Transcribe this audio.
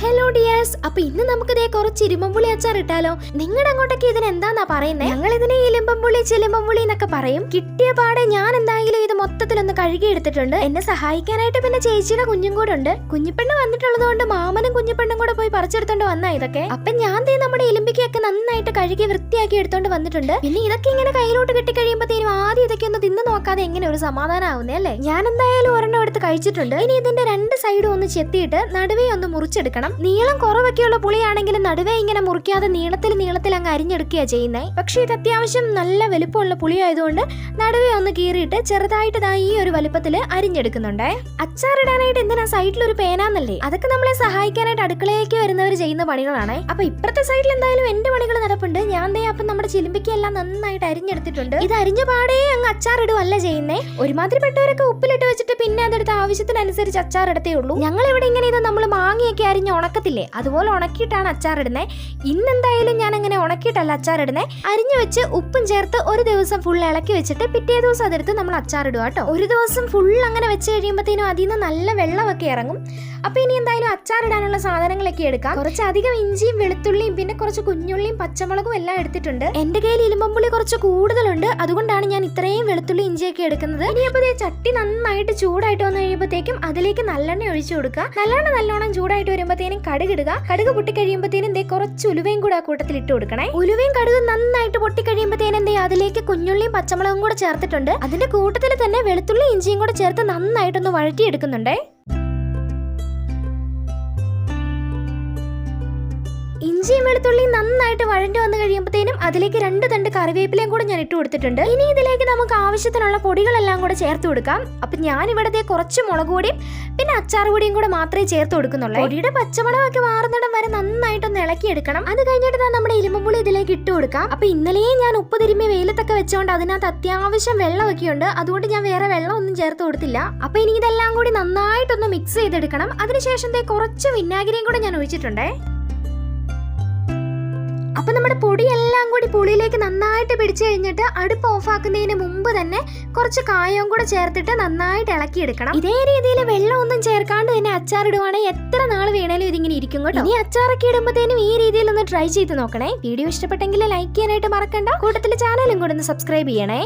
Hello dears അപ്പൊ ഇന്ന് നമുക്ക് ഇതേ കുറച്ച് ഇരുമ്പുള്ളി അച്ചാർ ഇട്ടാലോ? നിങ്ങളുടെ അങ്ങോട്ടൊക്കെ ഇതിന് എന്താന്നാ പറയുന്നത് ഞങ്ങൾ ഇതിനെ ഇലിമ്പമ്പുള്ളി പുളി എന്നൊക്കെ പറയും. കിട്ടിയ പാടെ ഞാൻ എന്തായാലും ഇത് മൊത്തത്തിലൊന്ന് കഴുകി എടുത്തിട്ടുണ്ട് എന്നെ സഹായിക്കാനായിട്ട് പിന്നെ ചേച്ചിയുടെ കുഞ്ഞും കൂടെ ഉണ്ട്. കുഞ്ഞിപ്പെണ്ണ് വന്നിട്ടുള്ളത് കൊണ്ട് മാമനും കുഞ്ഞിപ്പെണ്ണും കൂടെ പോയി പറിച്ചെടുത്തോണ്ട് വന്നാ ഇതൊക്കെ. അപ്പൊ ഞാൻ ദേ നമ്മുടെ എലുമ്പിക്കൊക്കെ നന്നായിട്ട് കഴുകി വൃത്തിയാക്കി എടുത്തോണ്ട് വന്നിട്ടുണ്ട്. പിന്നെ ഇതൊക്കെ ഇങ്ങനെ കയ്യിലോട്ട് കിട്ടി കഴിയുമ്പോഴത്തേനും ആദ്യം ഇതൊക്കെ ഒന്ന് തിന്ന് നോക്കാതെ എങ്ങനെ ഒരു സമാധാനം ആവുന്നേ അല്ലേ? ഞാൻ എന്തായാലും ഒരെണ്ണം എടുത്ത് കഴിച്ചിട്ടുണ്ട്. ഇനി ഇതിന്റെ രണ്ട് സൈഡും ഒന്ന് ചെത്തിയിട്ട് നടുവേ ഒന്ന് മുറിച്ചെടുക്കണം. നീളം കുറവൊക്കെയുള്ള പുളിയാണെങ്കിലും നടുവേ ഇങ്ങനെ മുറിക്കാതെ നീളത്തിൽ നീളത്തിൽ അങ്ങ് അരിഞ്ഞെടുക്കുക ചെയ്യുന്നത് പക്ഷേ ഇത് അത്യാവശ്യം നല്ല വലുപ്പമുള്ള പുളിയായതുകൊണ്ട് നടുവേ ഒന്ന് കീറിയിട്ട് ചെറുതായിട്ട് ദാ ഈ ഒരു വലുപ്പത്തിൽ അരിഞ്ഞെടുക്കുന്നുണ്ടേ. അച്ചാറിടാനായിട്ട് എന്തിനാ സൈഡിൽ ഒരു പേനാന്നല്ലേ? അതൊക്കെ നമ്മളെ സഹായിക്കാനായിട്ട് അടുക്കളയിലേക്ക് വരുന്നവർ ചെയ്യുന്ന പണികളാണ്. അപ്പൊ ഇപ്പുറത്തെ സൈഡിൽ എന്തായാലും എന്റെ പണികൾ നടപ്പുണ്ട്. ഞാൻ ദേ അപ്പം നമ്മുടെ ചിലിമ്പിക്കെല്ലാം നന്നായിട്ട് അരിഞ്ഞെടുത്തിട്ടുണ്ട്. ഇത് അരിഞ്ഞ പാടേ അങ്ങ് അച്ചാറിടുവല്ല ചെയ്യുന്നേ. ഒരുമാതിരിപ്പെട്ടവരൊക്കെ ഉപ്പിലിട്ട് വെച്ചിട്ട് പിന്നെ അതെടുത്ത് ആവശ്യത്തിനനുസരിച്ച് അച്ചാർ എടുത്തേ ഉള്ളൂ. ഞങ്ങൾ ഇവിടെ ഇങ്ങനെ ഇത് നമ്മൾ മാങ്ങയൊക്കെ അരിഞ്ഞ് ഉണക്കത്തില്ലേ? അതുപോലെ ഉണക്കിയിട്ടാണ് അച്ചാറിടുന്നത് ഇന്നെന്തായാലും ഞാൻ അങ്ങനെ ഉണക്കിയിട്ടല്ല അച്ചാറിടുന്നത് അരിഞ്ഞു വെച്ച് ഉപ്പും ചേർത്ത് ഒരു ദിവസം ഫുൾ ഇളക്കി വെച്ചിട്ട് പിറ്റേ ദിവസം അതെടുത്ത് നമ്മൾ അച്ചാറിടുക കേട്ടോ. ഒരു ദിവസം ഫുൾ അങ്ങനെ വെച്ച് കഴിയുമ്പോഴത്തേനും അതിൽ നിന്ന് നല്ല വെള്ളമൊക്കെ ഇറങ്ങും. അപ്പോൾ ഇനി എന്തായാലും അച്ചാറിടാനുള്ള സാധനങ്ങളൊക്കെ എടുക്കാം. കുറച്ച് അധികം ഇഞ്ചിയും വെളുത്തുള്ളിയും പിന്നെ കുറച്ച് കുഞ്ഞുള്ളിയും പച്ചമുളകും എല്ലാം എടുത്തിട്ടുണ്ട്. എന്റെ കയ്യിൽ ഇലുമ്പമ്പുള്ളി കുറച്ച് കൂടുതലുണ്ട്. അതുകൊണ്ടാണ് ഞാൻ ഇത്രയും വെളുത്തുള്ളി ഇഞ്ചിയൊക്കെ എടുക്കുന്നത്. ഇനി അപ്പൊ ദേ ചട്ടി നന്നായിട്ട് ചൂടായിട്ട് വന്നു കഴിയുമ്പോഴത്തേക്കും അതിലേക്ക് നല്ലെണ്ണ ഒഴിച്ചു കൊടുക്കുക. നല്ലെണ്ണ നല്ലോണം ചൂടായിട്ട് വരുമ്പോഴത്തേനും കടുകിടുക. കടുക് പൊട്ടി കഴിയുമ്പോഴത്തേനും ദേ കുറച്ച് ഉലുവയും കൂടെ ആ കൂട്ടത്തിൽ ഇട്ട് കൊടുക്കണേ. ഉലുവയും കടുക് നന്നായിട്ട് പൊട്ടി കഴിയുമ്പോഴത്തേനും ദേ അതിലേക്ക് കുഞ്ഞുള്ളിയും പച്ചമുളകും കൂടെ ചേർത്തിട്ടുണ്ട്. അതിന്റെ കൂട്ടത്തിൽ തന്നെ വെളുത്തുള്ളി ഇഞ്ചിയും കൂടെ ചേർത്ത് നന്നായിട്ടൊന്ന് വഴറ്റിയെടുക്കുന്നുണ്ടേ. ഇഞ്ചിയും വെളുത്തുള്ളിയും നന്നായിട്ട് വഴണ്ടി വന്നു അതിലേക്ക് രണ്ട് തണ്ട് കറിവേപ്പിലയും കൂടെ ഞാൻ ഇട്ട് കൊടുത്തിട്ടുണ്ട്. ഇനി ഇതിലേക്ക് നമുക്ക് ആവശ്യത്തിനുള്ള പൊടികളെല്ലാം കൂടെ ചേർത്ത് കൊടുക്കാം. അപ്പൊ ഞാൻ ഇവിടത്തെ കുറച്ച് മുളക് പിന്നെ അച്ചാർ പൊടിയും കൂടെ മാത്രമേ ചേർത്ത് കൊടുക്കുന്നുള്ളൂ. പൊടിയുടെ പച്ചമുളകൊക്കെ മാറുന്നിടം വരെ നന്നായിട്ടൊന്ന് ഇളക്കിയെടുക്കണം. അത് കഴിഞ്ഞിട്ട് ഞാൻ നമ്മുടെ ഇലുമ്പുള്ളി ഇതിലേക്ക് ഇട്ട് കൊടുക്കാം. അപ്പൊ ഇന്നലെയും ഞാൻ ഉപ്പ് തിരുമ്മി വെയിലത്തൊക്കെ വെച്ചോണ്ട് അതിനകത്ത് അത്യാവശ്യം വെള്ളമൊക്കെ ഉണ്ട് അതുകൊണ്ട് ഞാൻ വേറെ വെള്ളം ഒന്നും ചേർത്ത് കൊടുത്തില്ല. അപ്പൊ ഇനി ഇതെല്ലാം കൂടി നന്നായിട്ടൊന്ന് മിക്സ് ചെയ്തെടുക്കണം. അതിനുശേഷം കുറച്ച് വിനാഗിരിയും കൂടെ ഞാൻ ഒഴിച്ചിട്ടുണ്ടേ. അപ്പൊ നമ്മുടെ പൊടിയെല്ലാം കൂടി പുളിയിലേക്ക് നന്നായിട്ട് പിടിച്ചു കഴിഞ്ഞിട്ട് അടുപ്പ് ഓഫാക്കുന്നതിന് മുമ്പ് തന്നെ കുറച്ച് കായവും കൂടെ ചേർത്തിട്ട് നന്നായിട്ട് ഇളക്കിയെടുക്കണം. ഇതേ രീതിയിൽ വെള്ളം ഒന്നും ചേർക്കാണ്ട് തന്നെ അച്ചാർ ഇടുവാണെങ്കിൽ എത്ര നാൾ വേണേലും ഇതിങ്ങനെ ഇരിക്കും കേട്ടോ. ഇനി അച്ചാറൊക്കെ ഇടുമ്പോഴത്തേനും ഈ രീതിയിൽ ഒന്ന് ട്രൈ ചെയ്ത് നോക്കണേ. വീഡിയോ ഇഷ്ടപ്പെട്ടെങ്കിൽ ലൈക്ക് ചെയ്യാനായിട്ട് മറക്കണ്ട. കൂട്ടത്തിൽ ചാനലും കൂടെ ഒന്ന് സബ്സ്ക്രൈബ് ചെയ്യണേ.